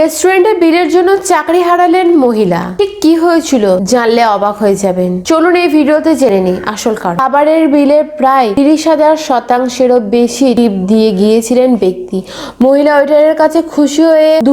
রেস্টুরেন্টে বিলের জন্য চাকরি হারালেন মহিলা। ঠিক কি হয়েছিল জানলে অবাক হয়ে যাবেন। চলুন এই ভিডিওতে জেনে নিই আসল কারণ। খাবারের বিলে প্রায় তিরিশ হাজার শতাংশেরও বেশি টিপ দিয়ে গিয়েছিলেন ব্যক্তি। মহিলা ওয়েটারের কাছে খুশি হয়ে দু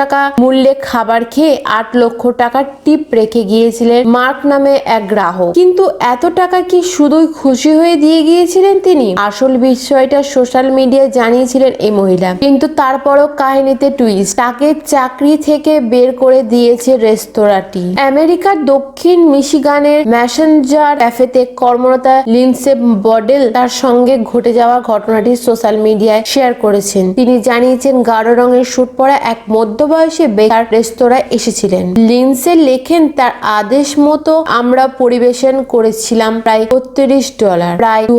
টাকা মূল্যে খাবার খেয়ে আট লক্ষ টাকার টিপ রেখে গিয়েছিলেন মার্ক নামে এক গ্রাহক। কিন্তু এত টাকা কি শুধুই খুশি হয়ে দিয়ে গিয়েছিলেন তিনি? আসল বিষয়টা সোশ্যাল মিডিয়ায় জানিয়েছিলেন এই মহিলা। কিন্তু তারপরও কাহিনীতে টুইস্ট তাকে চাকরি থেকে বের করে দিয়েছে রেস্তোরাঁটি। আমেরিকার দক্ষিণ মিশিগানের ম্যাসেঞ্জার ক্যাফেতে কর্মরতা লিন্সে বডেল তার সঙ্গে ঘটে যাওয়া ঘটনাটি সোশ্যাল মিডিয়ায় শেয়ার করেছেন। তিনি জানিয়েছেন, গাঢ় রঙের স্যুট পরা এক মধ্যবয়সী বেকার রেস্তোরাঁয় এসেছিলেন। লিন্সে লেখেন, তার আদেশ মতো আমরা পরিবেশন করেছিলাম প্রায় বত্রিশ ডলার, প্রায় দু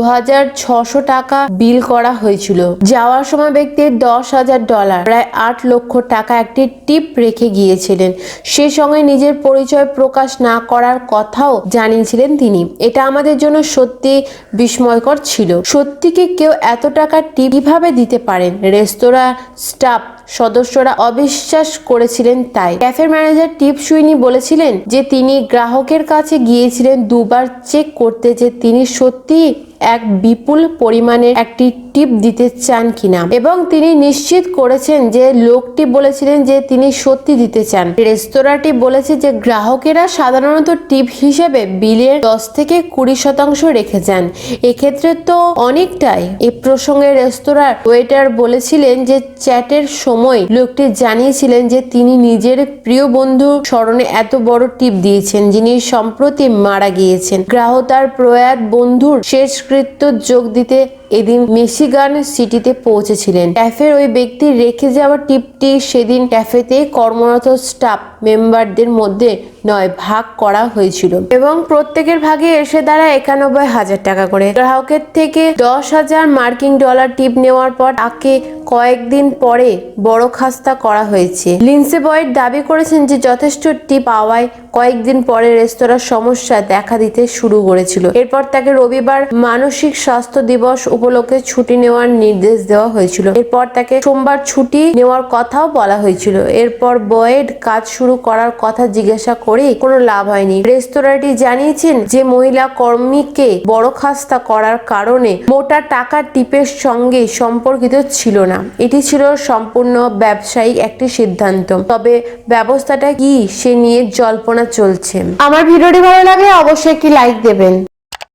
টাকা বিল করা হয়েছিল। যাওয়ার সময় ব্যক্তির দশ হাজার ডলার, প্রায় আট লক্ষ টাকা একটি টিপ রেখে গিয়েছিলেন। সে সঙ্গে নিজের পরিচয় প্রকাশ না করার কথাও জানিয়েছিলেন তিনি। এটা আমাদের জন্য সত্যি বিস্ময়কর ছিল। সত্যিকে কেউ এত টাকা টিপ কীভাবে দিতে পারেন? রেস্তোরাঁ স্টাফ সদস্যরা অবিশ্বাস করেছিলেন তাই। ক্যাফের ম্যানেজার টিপ সুইনি বলেছিলেন যে তিনি গ্রাহকের কাছে গিয়েছিলেন দুবার চেক করতে যে তিনি সত্যি এক বিপুল পরিমাণের একটি টিপ দিতে চান কিনা। এবং তিনি নিশ্চিত করেছেন যে লোকটি বলেছিলেন যে তিনি সত্যি দিতে চান। রেস্তোরাঁটি বলেছে যে গ্রাহকেরা সাধারণত টিপ হিসেবে বিলের দশ থেকে কুড়ি শতাংশ রেখে যান। এক্ষেত্রে তো অনেকটাই। এ প্রসঙ্গে রেস্তোরাঁর ওয়েটার বলেছিলেন যে চ্যাটের সময় লোকটি জানিয়েছিলেন যে তিনি নিজের প্রিয় বন্ধু স্মরণে এত বড় টিপ দিয়েছেন যিনি সম্প্রতি মারা গিয়েছেন। গ্রাহ তার প্রয়াত বন্ধুর শেষকৃত্য যোগ দিতে এদিন মিশিগান সিটিতে পৌঁছেছিলেন। ক্যাফের ওই ব্যক্তির রেখে যাওয়া টিপটি সেদিন ক্যাফেতে কর্মরত স্টাফ মেম্বারদের মধ্যে নয়, ভাগ করা হয়েছিল। এবং প্রত্যেকের ভাগে এসে দাঁড়ায় একানব্বই হাজার টাকা করে। গ্রাহকের থেকে দশ হাজার মার্কিন ডলার টিপ নেওয়ার পর তাকে কয়েকদিন পরে বড় খাস্তা করা হয়েছে। লিন্সে বয়েড দাবি করেছেন যে যথেষ্ট টিপ পাওয়ায় কয়েকদিন পরে রেস্তোরাঁর সমস্যা দেখা দিতে শুরু করেছিল। এরপর তাকে রবিবার মানসিক স্বাস্থ্য দিবস উপলক্ষে ছুটি নেওয়ার নির্দেশ দেওয়া হয়েছিল। এরপর তাকে সোমবার ছুটি নেওয়ার কথাও বলা হয়েছিল। এরপর বয়েড কাজ শুরু করার কথা জিজ্ঞাসা করে কোনো লাভ হয়নি। রেস্তোরাঁটি জানিয়েছেন যে, মহিলা কর্মীকে বড় খাস্তা করার কারণে মোটা টাকা টিপের সঙ্গে সম্পর্কিত ছিল না। এটি ছিল সম্পূর্ণ ব্যবসায়িক একটি সিদ্ধান্ত। তবে ব্যবস্থাটা কি, সে নিয়ে জল্পনা চলছে। আমার ভিডিওটি ভালো লাগলে অবশ্যই একটি লাইক দেবেন।